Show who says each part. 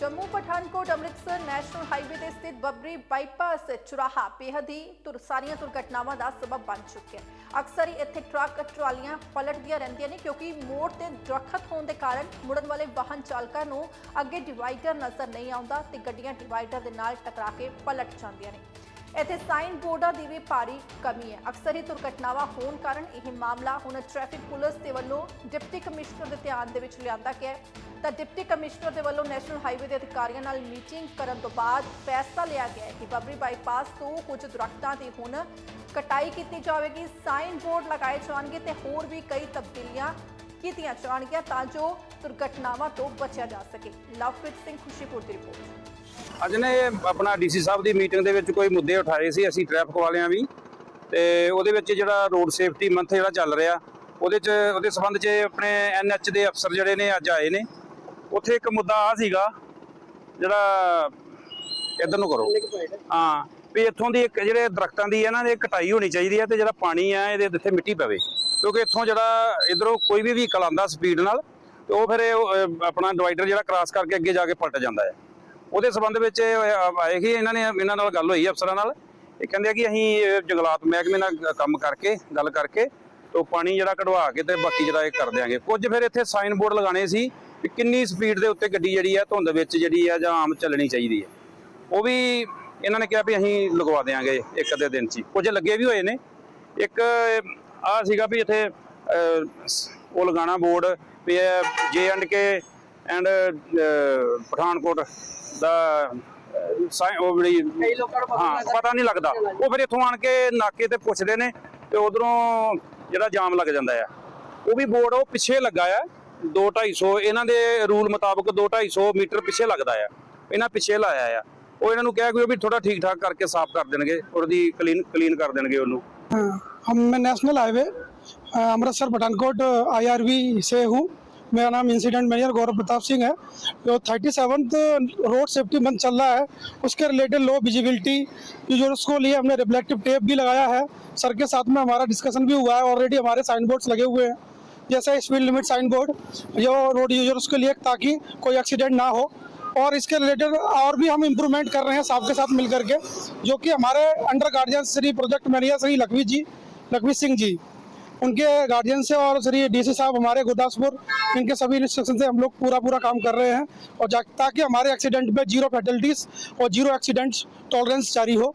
Speaker 1: Jammu Pathankot Amritsar national highway ਤੇ ਸਥਿਤ Babbri bypass ਚੁਰਾਹਾ ਬੇਹੱਦ ਹੀ ਤੁਰ, ਸਾਰੀਆਂ ਦੁਰਘਟਨਾਵਾਂ ਦਾ ਸਬਬ ਬਣ ਚੁੱਕਿਆ ਹੈ। ਅਕਸਰ ਹੀ ਇੱਥੇ ਟਰੱਕ, ਟਰਾਲੀਆਂ ਪਲਟਦੀਆਂ ਰਹਿੰਦੀਆਂ ਨੇ ਕਿਉਂਕਿ ਮੋੜ ਤੇ ਦਰਖਤ ਹੋਣ ਦੇ ਕਾਰਨ ਮੁੜਨ ਵਾਲੇ ਵਾਹਨ ਚਾਲਕਾਂ ਨੂੰ ਅੱਗੇ ਡਿਵਾਈਡਰ ਨਜ਼ਰ ਨਹੀਂ ਆਉਂਦਾ ਤੇ ਗੱਡੀਆਂ ਡਿਵਾਈਡਰ ਦੇ ਨਾਲ ਟਕਰਾ ਕੇ ਪਲਟ ਜਾਂਦੀਆਂ ਨੇ। ਇੱਥੇ ਸਾਈਨ ਬੋਰਡਾਂ ਦੀ ਵੀ ਭਾਰੀ ਕਮੀ ਹੈ। ਅਕਸਰ ਹੀ ਦੁਰਘਟਨਾਵਾਂ ਹੋਣ ਕਾਰਨ ਇਹ ਮਾਮਲਾ ਹੁਣ ਟ੍ਰੈਫਿਕ ਪੁਲਿਸ ਦੇ ਵੱਲੋਂ ਡਿਪਟੀ ਕਮਿਸ਼ਨਰ ਦੇ ਧਿਆਨ ਦੇ ਵਿੱਚ ਲਿਆਂਦਾ ਗਿਆ ਤਾਂ ਡਿਪਟੀ ਕਮਿਸ਼ਨਰ ਦੇ ਵੱਲੋਂ ਨੈਸ਼ਨਲ ਹਾਈਵੇ ਦੇ ਅਧਿਕਾਰੀਆਂ ਨਾਲ ਮੀਟਿੰਗ ਕਰਨ ਤੋਂ ਬਾਅਦ ਫੈਸਲਾ ਲਿਆ ਗਿਆ ਕਿ ਬੱਬਰੀ ਬਾਈਪਾਸ ਤੋਂ ਕੁਝ ਦਰਖਤਾਂ ਦੀ ਹੁਣ ਕਟਾਈ ਕੀਤੀ ਜਾਵੇਗੀ। ਸਾਈਨ ਬੋਰਡ ਲਗਾਏ ਜਾਣਗੇ ਤੇ ਹੋਰ ਵੀ ਕਈ ਤਬਦੀਲੀਆਂ ਕੀਤੀਆਂ ਜਾਣਗੀਆਂ ਤਾਂ ਜੋ ਦੁਰਘਟਨਾਵਾਂ ਤੋਂ ਬਚਿਆ ਜਾ ਸਕੇ। ਲਵਪ੍ਰੀਤ ਸਿੰਘ ਖੁਸ਼ੀਪੁਰ ਦੀ ਰਿਪੋਰਟ।
Speaker 2: ਅੱਜ ਨੇ ਆਪਣਾ ਡੀਸੀ ਸਾਹਿਬ ਦੀ ਮੀਟਿੰਗ ਦੇ ਵਿੱਚ ਕੋਈ ਮੁੱਦੇ ਉਠਾਏ ਸੀ, ਅਸੀਂ ਟ੍ਰੈਫਿਕ ਵਾਲਿਆਂ ਵੀ। ਤੇ ਉਹਦੇ ਵਿੱਚ ਜਿਹੜਾ ਰੋਡ ਸੇਫਟੀ ਮੰਥ ਜਿਹੜਾ ਚੱਲ ਰਿਹਾ, ਉਹਦੇ ਚ, ਉਹਦੇ ਸੰਬੰਧ 'ਚ ਆਪਣੇ ਐਨਐਚ ਦੇ ਅਫਸਰ ਜਿਹੜੇ ਨੇ ਅੱਜ ਆਏ ਨੇ। ਉੱਥੇ ਇੱਕ ਮੁੱਦਾ ਆ ਸੀਗਾ, ਜਿਹੜਾ ਇਧਰ ਨੂੰ ਕਰੋ। ਹਾਂ, ਵੀ ਇੱਥੋਂ ਦੀ ਇੱਕ ਜਿਹੜੇ ਦਰਖਤਾਂ ਦੀ ਇਹਨਾਂ ਦੇ ਕਟਾਈ ਹੋਣੀ ਚਾਹੀਦੀ ਹੈ ਤੇ ਜਿਹੜਾ ਪਾਣੀ ਆ ਇਹਦੇ ਉੱਤੇ ਮਿੱਟੀ ਪਵੇ। ਕਿਉਂਕਿ ਇੱਥੋਂ ਜਿਹੜਾ ਇਧਰੋਂ ਕੋਈ ਵੀ ਵਹੀਕਲ ਆਂਦਾ ਸਪੀਡ ਨਾਲ ਤੇ ਉਹ ਫਿਰ ਇਹ, ਆਪਣਾ ਡਿਵਾਈਡਰ ਜਿਹੜਾ ਕ੍ਰਾਸ ਕਰਕੇ ਅੱਗੇ ਜਾ ਕੇ ਪਲਟ ਜਾਂਦਾ ਹੈ। ਉਹਦੇ ਸੰਬੰਧ ਵਿੱਚ ਇਹ ਆਏ ਕਿ ਇਹਨਾਂ ਨੇ ਇਹਨਾਂ ਨਾਲ ਗੱਲ ਹੋਈ ਅਫਸਰਾਂ ਨਾਲ। ਇਹ ਕਹਿੰਦੇ ਆ ਕਿ ਅਸੀਂ ਜੰਗਲਾਤ ਮਹਿਕਮੇ ਨਾਲ ਕੰਮ ਕਰਕੇ ਗੱਲ ਕਰਕੇ ਤੋਂ ਪਾਣੀ ਜਿਹੜਾ ਕਢਵਾ ਕੇ ਤੇ ਬਾਕੀ ਜਿਹੜਾ ਇਹ ਕਰ ਦਿਆਂਗੇ। ਕੁਝ ਫਿਰ ਇੱਥੇ ਸਾਈਨ ਬੋਰਡ ਲਗਾਣੇ ਸੀ ਕਿ ਕਿੰਨੀ ਸਪੀਡ ਦੇ ਉੱਤੇ ਗੱਡੀ ਜਿਹੜੀ ਆ ਧੁੰਦ ਵਿੱਚ ਜਿਹੜੀ ਆ ਜਾਂ ਆਮ ਚੱਲਣੀ ਚਾਹੀਦੀ ਹੈ। ਉਹ ਵੀ ਇਹਨਾਂ ਨੇ ਕਿਹਾ ਵੀ ਅਸੀਂ ਲਗਵਾ ਦੇਾਂਗੇ ਇੱਕ ਅੱਧੇ ਦਿਨ 'ਚ ਹੀ। ਕੁਝ ਲੱਗੇ ਵੀ ਹੋਏ ਨੇ। ਇੱਕ ਆ ਸੀਗਾ ਵੀ ਇੱਥੇ ਉਹ ਲਗਾਣਾ board we J and K and Pathankot ਦਾ ਸਾਈ- ਉਹ
Speaker 3: ਪਤਾ
Speaker 2: ਹਾਂ। ਪਤਾ ਨਹੀਂ ਲੱਗਦਾ। ਉਹ ਫਿਰ ਇੱਥੋਂ ਆਣ ਕੇ ਨਾਕੇ ਤੇ ਪੁੱਛਦੇ ਨੇ ਤੇ ਉਧਰੋਂ ਜਿਹੜਾ ਜਾਮ ਲੱਗ ਜਾਂਦਾ ਆ। ਉਹ ਵੀ ਬੋਰਡ ਉਹ ਪਿੱਛੇ ਲੱਗਾ ਆ 2 250 ਇਹਨਾਂ ਦੇ ਰੂਲ ਮੁਤਾਬਕ 2 250 ਮੀਟਰ ਪਿੱਛੇ ਲੱਗਦਾ ਆ। ਇਹਨਾਂ ਪਿੱਛੇ ਲਾਇਆ ਆ। ਉਹ ਇਹਨਾਂ ਨੂੰ ਕਿਹਾ ਕਿ ਉਹ ਵੀ ਥੋੜਾ ਠੀਕ ਠਾਕ ਕਰਕੇ ਸਾਫ਼ ਕਰ ਦੇਣਗੇ ਉਹਦੀ ਕਲੀਨ ਕਲੀਨ ਕਰ ਦੇਣਗੇ ਉਹਨੂੰ।
Speaker 4: हम मैं national highway Amritsar Pathankot IRV से हूँ। मेरा नाम इंसिडेंट मैनेजर गौरव प्रताप सिंह है। जो thirty seventh road safety month चल रहा है, उसके रिलेटेड लो विजिबिलिटी जो उसको लिए हमने रिफ्लेक्टिव टेप भी लगाया है, सर के साथ में हमारा डिस्कशन भी हुआ है ऑलरेडी हमारे साइन बोर्ड्स लगे हुए हैं। जैसे स्पीड लिमिट साइन बोर्ड जो रोड यूज़र्स के लिए ताकि कोई एक्सीडेंट ना हो। और इसके रिलेटेड और भी हम इम्प्रूवमेंट कर रहे हैं साहब के साथ मिल करके जो कि हमारे under guardian Shri project manager Shri Lakhvi ji, Lakhvi Singh ji, उनके गार्जियन से और श्री डीसी साहब हमारे गुरदासपुर, इनके सभी इंस्ट्रक्शन से हम लोग पूरा पूरा काम कर रहे हैं और ताकि हमारे एक्सीडेंट में ज़ीरो फैटलिटीज़ और ज़ीरो एक्सीडेंट्स टॉलरेंस जारी हो।